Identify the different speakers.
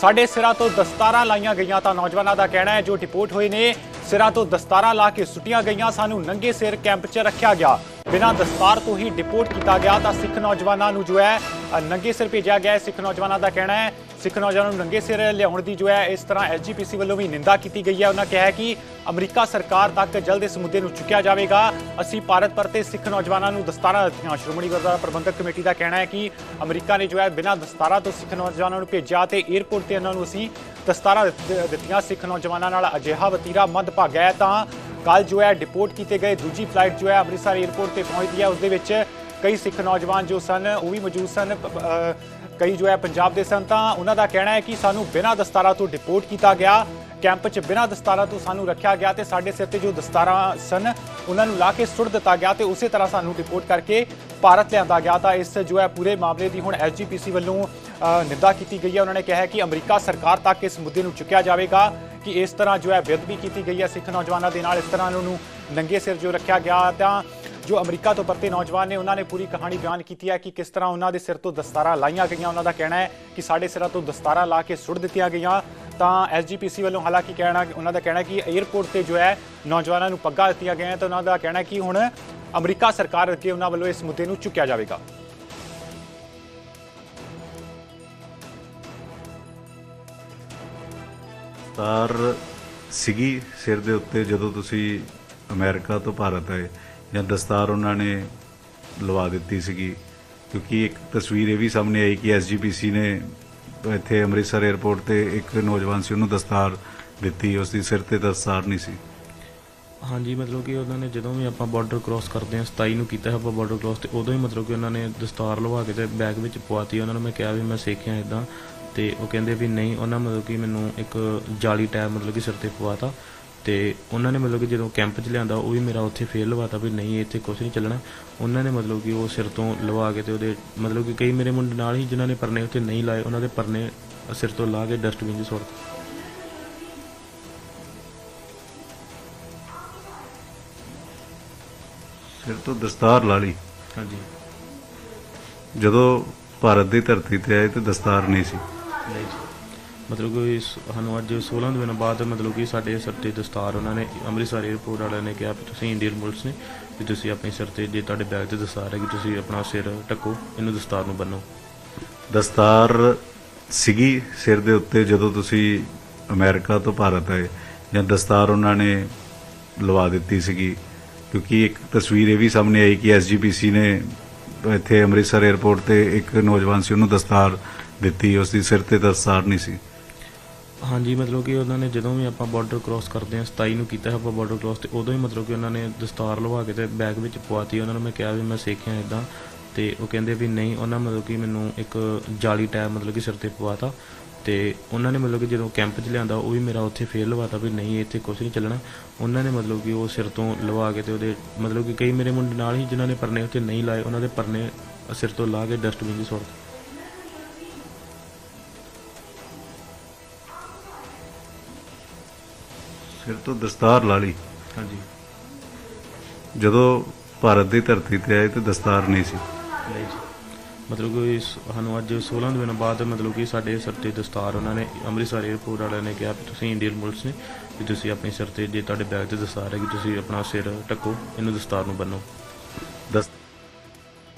Speaker 1: ਸਾਡੇ ਸਿਰਾਂ ਤੋਂ ਦਸਤਾਰਾਂ ਲਾਈਆਂ ਗਈਆਂ ਤਾਂ ਨੌਜਵਾਨਾਂ ਦਾ ਕਹਿਣਾ ਹੈ ਜੋ ਡਿਪੋਰਟ ਹੋਏ ਨੇ, ਸਿਰਾਂ ਤੋਂ ਦਸਤਾਰਾਂ ਲਾ ਕੇ ਸੁੱਟੀਆਂ ਗਈਆਂ, ਸਾਨੂੰ ਨੰਗੇ ਸਿਰ ਕੈਂਪ 'ਚ ਰੱਖਿਆ ਗਿਆ। ਬਿਨਾਂ ਦਸਤਾਰ ਤੋਂ ਹੀ ਡਿਪੋਰਟ ਕੀਤਾ ਗਿਆ ਤਾਂ ਸਿੱਖ ਨੌਜਵਾਨਾਂ ਨੂੰ ਜੋ ਹੈ ਨੰਗੇ ਸਿਰ ਭੇਜਿਆ ਗਿਆ ਸਿੱਖ ਨੌਜਵਾਨਾਂ ਦਾ ਕਹਿਣਾ ਹੈ ਸਿੱਖ ਨੌਜਵਾਨਾਂ ਨੂੰ ਨੰਗੇ ਸਿਰ ਲਿਆਉਣ ਦੀ ਜੋ ਹੈ ਇਸ ਤਰ੍ਹਾਂ ਐਸਜੀਪੀਸੀ ਵੱਲੋਂ ਵੀ ਨਿੰਦਾ ਕੀਤੀ ਗਈ ਹੈ। ਉਹਨਾਂ ਕਿਹਾ ਕਿ ਅਮਰੀਕਾ ਸਰਕਾਰ ਤੱਕ ਜਲਦ ਇਸ ਮੁੱਦੇ ਨੂੰ ਚੁੱਕਿਆ ਜਾਵੇਗਾ। ਅਸੀਂ ਭਾਰਤ ਪਰਤੇ ਸਿੱਖ ਨੌਜਵਾਨਾਂ ਨੂੰ ਦਸਤਾਰਾਂ ਦਿੱਤੀਆਂ। ਸ਼੍ਰੋਮਣੀ ਗੁਰਦੁਆਰਾ ਪ੍ਰਬੰਧਕ ਕਮੇਟੀ ਦਾ ਕਹਿਣਾ ਹੈ ਕਿ ਅਮਰੀਕਾ ਨੇ ਜੋ ਹੈ ਬਿਨਾਂ ਦਸਤਾਰਾਂ ਤੋਂ ਸਿੱਖ ਨੌਜਵਾਨਾਂ ਨੂੰ ਭੇਜਿਆ ਤੇ 에ਅਰਪੋਰਟ ਤੇ ਉਹਨਾਂ ਨੂੰ ਅਸੀਂ ਦਸਤਾਰਾਂ ਦਿੱਤੀਆਂ। ਸਿੱਖ ਨੌਜਵਾਨਾਂ ਨਾਲ ਅਜਿਹਾ ਵਤੀਰਾ ਮੱਧ ਭਾਗਾ ਹੈ ਤਾਂ ਕੱਲ ਜੋ ਹੈ ਡਿਪੋਰਟ ਕੀਤੇ ਗਏ। ਦੂਜੀ ਫਲਾਈਟ ਜੋ ਹੈ ਅੰਮ੍ਰਿਤਸਰ 에ਅਰਪੋਰਟ ਤੇ ਪਹੁੰਚਦੀ ਹੈ। ਉਸ ਦੇ ਵਿੱਚ ਕਈ ਸਿੱਖ ਨੌਜਵਾਨ ਜੋ ਸਨ, ਉਹ ਵੀ ਮੌਜੂਦ ਸਨ। ਕਈ ਜੋ ਹੈ ਪੰਜਾਬ ਦੇ ਸਨ ਤਾਂ ਉਹਨਾਂ ਦਾ ਕਹਿਣਾ ਹੈ ਕਿ ਸਾਨੂੰ ਬਿਨਾਂ ਦਸਤਾਰਾਂ ਤੋਂ ਡਿਪੋਰਟ ਕੀਤਾ ਗਿਆ, ਕੈਂਪ 'ਚ ਬਿਨਾਂ ਦਸਤਾਰਾਂ ਤੋਂ ਸਾਨੂੰ ਰੱਖਿਆ ਗਿਆ ਤੇ ਸਾਡੇ ਸਿਰ ਤੇ ਜੋ ਦਸਤਾਰਾਂ ਸਨ, ਉਹਨਾਂ ਨੂੰ ਲਾ ਕੇ ਸੁੱਟ ਦਿੱਤਾ ਗਿਆ ਤੇ ਉਸੇ ਤਰ੍ਹਾਂ ਸਾਨੂੰ ਰਿਪੋਰਟ ਕਰਕੇ ਭਾਰਤ ਲਿਆਂਦਾ ਗਿਆ ਤਾਂ ਇਸ ਜੋ ਹੈ ਪੂਰੇ ਮਾਮਲੇ ਦੀ ਹੁਣ ਐਸਜੀਪੀਸੀ ਵੱਲੋਂ ਨਿੰਦਾ ਕੀਤੀ ਗਈ ਹੈ। ਉਹਨਾਂ ਨੇ ਕਿਹਾ ਹੈ ਕਿ ਅਮਰੀਕਾ ਸਰਕਾਰ ਤੱਕ ਇਸ ਮੁੱਦੇ ਨੂੰ ਚੁੱਕਿਆ ਜਾਵੇਗਾ ਕਿ ਇਸ ਤਰ੍ਹਾਂ ਜੋ ਹੈ ਬੇਅਦਬੀ ਕੀਤੀ ਗਈ ਹੈ ਸਿੱਖ ਨੌਜਵਾਨਾਂ ਦੇ ਨਾਲ, ਇਸ ਤਰ੍ਹਾਂ ਉਹਨਾਂ ਨੂੰ ਨੰਗੇ ਸਿਰ ਜੋ ਰੱਖਿਆ ਗਿਆ ਤਾਂ ਜੋ ਅਮਰੀਕਾ ਤੋਂ ਪਰਤੇ ਨੌਜਵਾਨ ਨੇ, ਉਹਨਾਂ ਨੇ ਪੂਰੀ ਕਹਾਣੀ ਬਿਆਨ ਕੀਤੀ ਹੈ ਕਿ ਕਿਸ ਤਰ੍ਹਾਂ ਉਹਨਾਂ ਦੇ ਸਿਰ ਤੋਂ ਦਸਤਾਰਾਂ ਲਾਈਆਂ ਗਈਆਂ। ਉਹਨਾਂ ਦਾ ਕਹਿਣਾ ਹੈ ਕਿ ਸਾਡੇ ਸਿਰਾਂ ਤੋਂ ਦਸਤਾਰਾਂ ਲਾ ਕੇ ਸੁੱਟ ਦਿੱਤੀਆਂ ਗਈਆਂ। ਤਾਂ ਐਸਜੀਪੀਸੀ ਵੱਲੋਂ ਹਾਲਾਂਕਿ ਕਹਿਣਾ, ਉਹਨਾਂ ਦਾ ਕਹਿਣਾ ਕਿ 에ਅਰਪੋਰਟ ਤੇ ਜੋ ਹੈ ਨੌਜਵਾਨਾਂ ਨੂੰ ਪੱਗਾਂ ਦਿੱਤੀਆਂ ਗਈਆਂ। ਤਾਂ ਉਹਨਾਂ ਦਾ ਕਹਿਣਾ ਕਿ ਹੁਣ ਅਮਰੀਕਾ ਸਰਕਾਰ ਅੱਗੇ ਉਹਨਾਂ ਵੱਲੋਂ ਇਸ ਮੁੱਦੇ ਨੂੰ ਚੁੱਕਿਆ ਜਾਵੇਗਾ।
Speaker 2: ਤਾਰ ਸੀਗੀ ਸਿਰ ਦੇ ਉੱਤੇ ਜਦੋਂ ਤੁਸੀਂ ਅਮਰੀਕਾ ਤੋਂ ਭਾਰਤ ਆਏ। ਜਾਂ ਦਸਤਾਰ ਉਹਨਾਂ ਨੇ ਲਵਾ ਦਿੱਤੀ ਸੀਗੀ, ਕਿਉਂਕਿ ਇੱਕ ਤਸਵੀਰ ਇਹ ਵੀ ਸਾਹਮਣੇ ਆਈ ਕਿ ਐਸਜੀਪੀਸੀ ਨੇ ਇੱਥੇ ਅੰਮ੍ਰਿਤਸਰ 에ਅਰਪੋਰਟ ਤੇ ਇੱਕ ਨੌਜਵਾਨ ਸੀ, ਉਹਨੂੰ ਦਸਤਾਰ ਦਿੱਤੀ ਉਸ ਦੀ ਸਿਰ ਤੇ ਦਸਤਾਰ ਨਹੀਂ ਸੀ।
Speaker 3: ਹਾਂਜੀ, ਮਤਲਬ ਕਿ ਉਹਨਾਂ ਨੇ ਜਦੋਂ ਵੀ ਆਪਾਂ ਬਾਰਡਰ ਕ੍ਰਾਸ ਕਰਦੇ ਹਾਂ 27 ਨੂੰ ਕੀਤਾ ਆਪਾਂ ਬਾਰਡਰ ਕ੍ਰਾਸ ਤੇ, ਉਦੋਂ ਹੀ ਮਤਲਬ ਕਿ ਉਹਨਾਂ ਨੇ ਦਸਤਾਰ ਲਵਾ ਕੇ ਤੇ ਬੈਗ ਵਿੱਚ ਪਵਾਤੀ, ਉਹਨਾਂ ਨੂੰ ਮੈਂ ਕਿਹਾ ਵੀ ਮੈਂ ਸਿੱਖਿਆ ਇਦਾਂ ਤੇ ਉਹ ਕਹਿੰਦੇ ਵੀ ਨਹੀਂ, ਉਹਨਾਂ ਮਤਲਬ ਕਿ ਮੈਨੂੰ ਇੱਕ ਜਾਲੀ ਟੈਬ ਮਤਲਬ ਕਿ ਸਿਰ ਤੇ ਪਵਾਤਾ। ਤੇ ਉਹਨਾਂ ਨੇ ਮਤਲਬ ਕਿ ਜਦੋਂ ਕੈਂਪ 'ਚ ਲਿਆਂਦਾ ਉਹ ਵੀ ਮੇਰਾ ਉੱਥੇ ਫੇਲ ਲਵਾਤਾ ਵੀ ਨਹੀਂ ਇੱਥੇ ਕੁਝ ਨਹੀਂ ਚੱਲਣਾ ਉਹਨਾਂ ਨੇ ਮਤਲਬ ਕਿ ਉਹ ਸਿਰ ਤੋਂ ਲਵਾ ਕੇ ਤੇ ਉਹਦੇ ਮਤਲਬ ਕਿ ਕਈ ਮੇਰੇ ਮੁੰਡੇ ਨਾਲ ਹੀ ਜਿਨ੍ਹਾਂ ਨੇ ਪਰਨੇ ਉੱਤੇ ਨਹੀਂ ਲਾਏ ਉਹਨਾਂ ਦੇ ਪਰਨੇ ਸਿਰ ਤੋਂ ਲਾ ਕੇ ਡਸਟਬਿਨ 'ਚ ਸੁੱਟ ਦਿੱਤੇ।
Speaker 2: ਸਿਰ ਤੋਂ ਦਸਤਾਰ ਲਾ ਲਈ
Speaker 3: ਹਾਂਜੀ
Speaker 2: ਜਦੋਂ ਭਾਰਤ ਦੀ ਧਰਤੀ ਤੇ ਆਏ ਤੇ ਦਸਤਾਰ ਨਹੀਂ ਸੀ
Speaker 3: ਨਹੀਂ ਜੀ। ਮਤਲਬ ਕਿ ਸਾਨੂੰ ਅੱਜ 16 ਦਿਨਾਂ ਬਾਅਦ ਮਤਲਬ ਕਿ ਸਾਡੇ ਸਿਰ ਤੇ ਦਸਤਾਰ ਉਹਨਾਂ ਨੇ ਅੰਮ੍ਰਿਤਸਰ 에ਅਰਪੋਰਟ ਵਾਲਿਆਂ ਨੇ ਕਿਹਾ ਵੀ ਤੁਸੀਂ ਇੰਡੀਅਨ ਪੁਲਿਸ ਨੇ ਵੀ ਤੁਸੀਂ ਆਪਣੇ ਸਿਰ ਤੇ ਜੇ ਤੁਹਾਡੇ ਬੈਗ ਤੇ ਦਸਤਾਰ ਹੈ ਕਿ ਤੁਸੀਂ ਆਪਣਾ ਸਿਰ ਢੱਕੋ, ਇਹਨੂੰ ਦਸਤਾਰ ਨੂੰ ਬੰਨੋ।
Speaker 2: ਦਸਤਾਰ ਸੀਗੀ ਸਿਰ ਦੇ ਉੱਤੇ ਜਦੋਂ ਤੁਸੀਂ ਅਮਰੀਕਾ ਤੋਂ ਭਾਰਤ ਆਏ ਜਾਂ ਦਸਤਾਰ ਉਹਨਾਂ ਨੇ ਲਵਾ ਦਿੱਤੀ ਸੀਗੀ, ਕਿਉਂਕਿ ਇੱਕ ਤਸਵੀਰ ਇਹ ਵੀ ਸਾਹਮਣੇ ਆਈ ਕਿ ਐਸਜੀਪੀਸੀ ਨੇ ਇੱਥੇ ਅੰਮ੍ਰਿਤਸਰ 에ਅਰਪੋਰਟ ਤੇ ਇੱਕ ਨੌਜਵਾਨ ਸੀ, ਉਹਨੂੰ ਦਸਤਾਰ ਦਿੱਤੀ, ਉਸ ਦੀ ਸਿਰ ਤੇ ਦਸਤਾਰ ਨਹੀਂ ਸੀ।
Speaker 3: ਹਾਂਜੀ, ਮਤਲਬ ਕਿ ਉਹਨਾਂ ਨੇ ਜਦੋਂ ਵੀ ਆਪਾਂ ਬਾਰਡਰ ਕ੍ਰਾਸ ਕਰਦੇ ਹਾਂ 27 ਨੂੰ ਕੀਤਾ ਆਪਾਂ ਬਾਰਡਰ ਕ੍ਰਾਸ ਤੇ ਉਦੋਂ ਹੀ ਮਤਲਬ ਕਿ ਉਹਨਾਂ ਨੇ ਦਸਤਾਰ ਲਵਾ ਕੇ ਤੇ ਬੈਗ ਵਿੱਚ ਪਵਾਤੀ, ਉਹਨਾਂ ਨੂੰ ਮੈਂ ਕਿਹਾ ਵੀ ਮੈਂ ਸਿੱਖਿਆ ਇਦਾਂ ਤੇ ਉਹ ਕਹਿੰਦੇ ਵੀ ਨਹੀਂ, ਉਹਨਾਂ ਮਤਲਬ ਕਿ ਮੈਨੂੰ ਇੱਕ ਜਾਲੀ ਟੈਬ ਮਤਲਬ ਕਿ ਸਿਰ ਤੇ ਪਵਾਤਾ ਤੇ ਉਹਨਾਂ ਨੇ ਮਤਲਬ ਕਿ ਜਦੋਂ ਕੈਂਪ 'ਚ ਲਿਆਂਦਾ, ਉਹ ਵੀ ਮੇਰਾ ਉੱਥੇ ਫੇਲ ਲਵਾਤਾ ਵੀ ਨਹੀਂ, ਇੱਥੇ ਕੁਝ ਨਹੀਂ ਚੱਲਣਾ ਉਹਨਾਂ ਨੇ ਮਤਲਬ ਕਿ ਉਹ ਸਿਰ ਤੋਂ ਲਵਾ ਕੇ ਤੇ ਉਹਦੇ ਮਤਲਬ ਕਿ ਕਈ ਮੇਰੇ ਮੁੰਡੇ ਨਾਲ ਹੀ ਜਿਨ੍ਹਾਂ ਨੇ ਪਰਨੇ ਉੱਤੇ ਨਹੀਂ ਲਾਏ, ਉਹਨਾਂ ਦੇ ਪਰਨੇ ਸਿਰ ਤੋਂ ਲਾ ਕੇ ਡਸਟਬਿਨ 'ਚ ਸੁੱਟ ਦਿੱਤੇ।
Speaker 2: ਸਿਰ ਤੋਂ ਦਸਤਾਰ ਲਾ ਲਈ।
Speaker 3: ਹਾਂਜੀ।
Speaker 2: ਜਦੋਂ ਭਾਰਤ ਦੀ ਧਰਤੀ ਤੇ ਆਏ ਤੇ ਦਸਤਾਰ ਨਹੀਂ ਸੀ।
Speaker 3: ਨਹੀਂ ਜੀ। ਮਤਲਬ ਕਿ ਸਾਨੂੰ ਅੱਜ 16 ਦਿਨਾਂ ਬਾਅਦ ਮਤਲਬ ਕਿ ਸਾਡੇ ਸਿਰ ਤੇ ਦਸਤਾਰ ਉਹਨਾਂ ਨੇ ਅੰਮ੍ਰਿਤਸਰ 에ਅਰਪੋਰਟ ਵਾਲਿਆਂ ਨੇ ਕਿਹਾ ਵੀ ਤੁਸੀਂ ਇੰਡੀਅਨ ਪੁਲਿਸ ਨੇ ਵੀ ਤੁਸੀਂ ਆਪਣੇ ਸਿਰ ਤੇ ਜੇ ਤੁਹਾਡੇ ਬੈਗ ਤੇ ਦਸਤਾਰ ਹੈ ਕਿ ਤੁਸੀਂ ਆਪਣਾ ਸਿਰ ਢੱਕੋ ਇਹਨੂੰ ਦਸਤਾਰ ਨੂੰ ਬੰਨੋ।
Speaker 2: ਦਸ